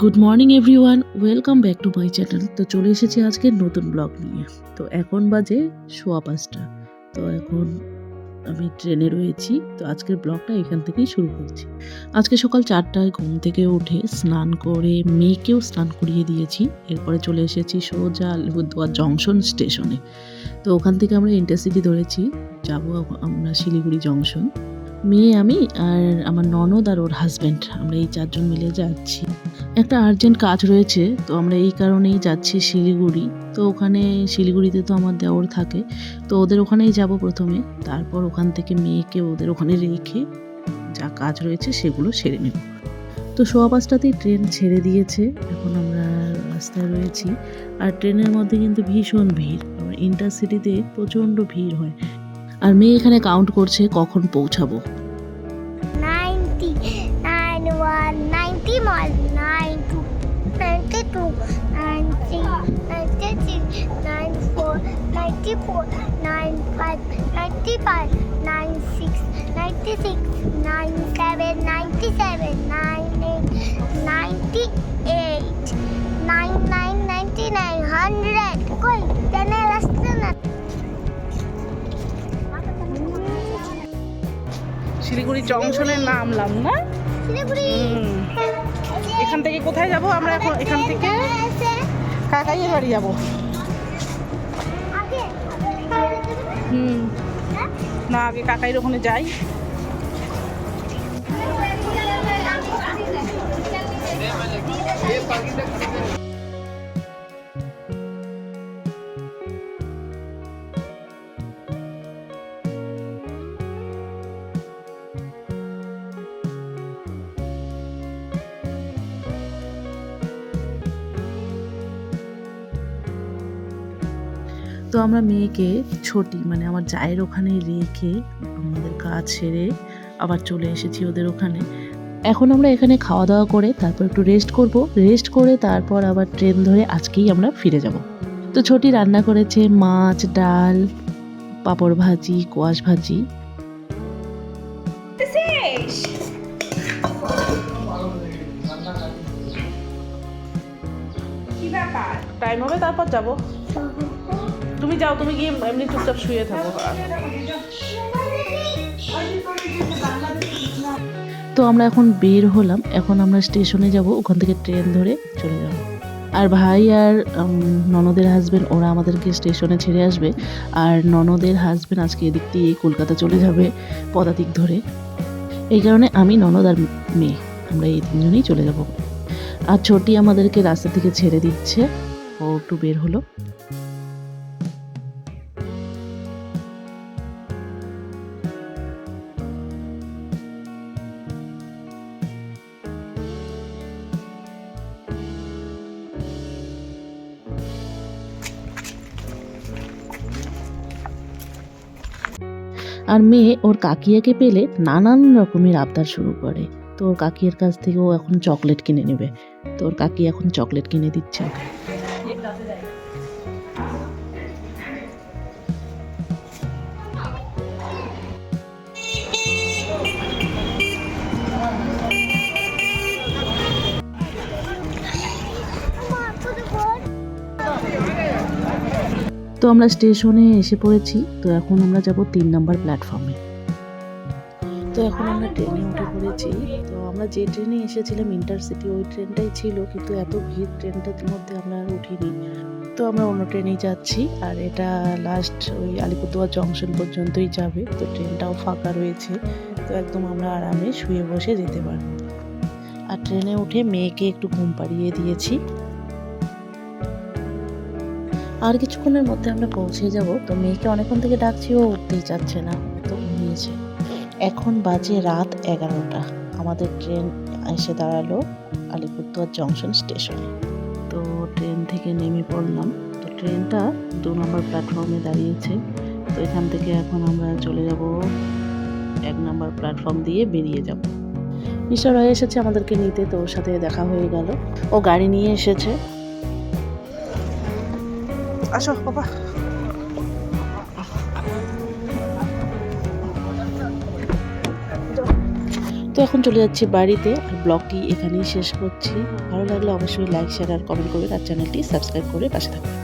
Good morning everyone welcome back to my channel তো চলে এসেছি আজকে নতুন ব্লগ নিয়ে। তো এখন বাজে সোয়া পাঁচটা। তো এখন আমি ট্রেনে রয়েছি। তো আজকের ব্লগটা এখান থেকেই শুরু করছি। আজকে সকাল চারটায় ঘুম থেকে উঠে স্নান করে মেয়েকেও স্নান করিয়ে দিয়েছি। এরপরে চলে এসেছি সোজা আলিপুরদুয়ার জংশন স্টেশনে। তো ওখান থেকে আমরা ইন্টারসিটি ধরেছি। যাব আমরা শিলিগুড়ি জংশন। মেয়ে আমি আর আমার ননদ আর ওর হাজব্যান্ড আমরা এই চারজন মিলে যাচ্ছি। একটা আর্জেন্ট কাজ রয়েছে, তো আমরা এই কারণেই যাচ্ছি শিলিগুড়ি। তো ওখানে শিলিগুড়িতে তো আমার দেওর থাকে, তো ওদের ওখানেই যাব প্রথমে। তারপর ওখান থেকে মেয়েকে ওদের ওখানে রেখে যা কাজ রয়েছে সেগুলো সেরে নেব। তো সোয়া পাঁচটাতেই ট্রেন ছেড়ে দিয়েছে, এখন আমরা রাস্তায় রয়েছি। আর ট্রেনের মধ্যে কিন্তু ভীষণ ভিড় ইন্টারসিটিতে প্রচণ্ড ভিড় হয়। আর মেয়ে এখানে কাউন্ট করছে কখন পৌঁছাবো। 92, 93, 96, 94, 94, 95, 95, 96, 96, 97, 97, 98, 98, 99, 99, 100. কই জানে আসছে না শিলিগুড়ি জংশনে নামলাম না শিলিগুড়ি। এখান থেকে কোথায় যাব? আমরা এখন এখান থেকে কাকাইয়ের বাড়ি যাব। হুম। না, আগে কাকাইয়ের ওখানে যাই। তো আমরা মেয়েকে ছোটি মানে আমার জায়ের ওখানে রেখে আমাদের কাজ সেরে আবার চলে এসেছি ওদের ওখানে। এখন আমরা এখানে খাওয়া দাওয়া করে তারপর একটু রেস্ট করব। রেস্ট করে তারপর আবার ট্রেন ধরে আজকেই আমরা ফিরে যাব। তো ছোটি রান্না করেছে মাছ ডাল পাঁপড় ভাজি কোয়াশ ভাজি। টাইম হবে তারপর যাব। তুমি যাও, তুমি গিয়ে এমনি চুপচাপ শুয়ে থাকো। তো আমরা এখন বের হলাম, এখন আমরা স্টেশনে যাব, ওখান থেকে ট্রেন ধরে চলে যাব। আর ভাই আর ননদের হাজবেন্ড ওরা আমাদেরকে স্টেশনে ছেড়ে আসবে। আর ননদের হাজবেন্ড আজকে এদিক দিয়ে কলকাতা চলে যাবে পদাতিক ধরে। এই কারণে আমি ননদ আর মেয়ে, আমরা এই তিনজনেই চলে যাব। আর ছোটি আমাদেরকে রাস্তা থেকে ছেড়ে দিচ্ছে। ও একটু বের হলো। আর মেয়ে ওর কাকিয়াকে পেলে নানান রকমের আবদার শুরু করে। তো ওর কাকিয়ার কাছ থেকে ও এখন চকলেট কিনে নেবে। তো ওর কাকি এখন চকলেট কিনে দিচ্ছে ওকে। তো আমরা স্টেশনে এসে পড়েছি, তো এখন আমরা যাব তিন নম্বর প্ল্যাটফর্মে তো এখন আমরা ট্রেনে উঠে পড়েছি। তো আমরা যে ট্রেনে এসেছিলাম ইন্টারসিটি ওই ট্রেনটাই ছিল, কিন্তু এত ভিড় ট্রেনটার মধ্যে আমরা আর উঠিনি। তো আমরা অন্য ট্রেনেই যাচ্ছি, আর এটা লাস্ট ওই আলিপুরদুয়ার জংশন পর্যন্তই যাবে। তো ট্রেনটাও ফাঁকা রয়েছে, তো একদম আমরা আরামে শুয়ে বসে যেতে পারব। আর ট্রেনে উঠে মেয়েকে একটু ঘুম পাড়িয়ে দিয়েছি। আর কিছুক্ষণের মধ্যে আমরা পৌঁছে যাব। তো মেয়েকে অনেকক্ষণ থেকে ডাকছি, ও উঠতেই চাচ্ছে না। তো ঘুমিয়েছে। এখন বাজে রাত এগারোটা। আমাদের ট্রেন এসে দাঁড়াল আলিপুরদুয়ার জংশন স্টেশনে। তো ট্রেন থেকে নেমে পড়লাম। তো ট্রেনটা দু নম্বর প্ল্যাটফর্মে দাঁড়িয়েছে। তো এখান থেকে এখন আমরা চলে যাব এক নম্বর প্ল্যাটফর্ম দিয়ে বেরিয়ে যাব। মিস্টার রয় এসেছে আমাদেরকে নিতে। তো ওর সাথে দেখা হয়ে গেল। ও গাড়ি নিয়ে এসেছে। আসো, বাবা। তো এখন চলে যাচ্ছি বাড়িতে, আর ব্লগটি এখানেই শেষ করছি। ভালো লাগলে অবশ্যই লাইক শেয়ার আর কমেন্ট করবেন, আর চ্যানেলটি সাবস্ক্রাইব করে পাশে থাকবেন।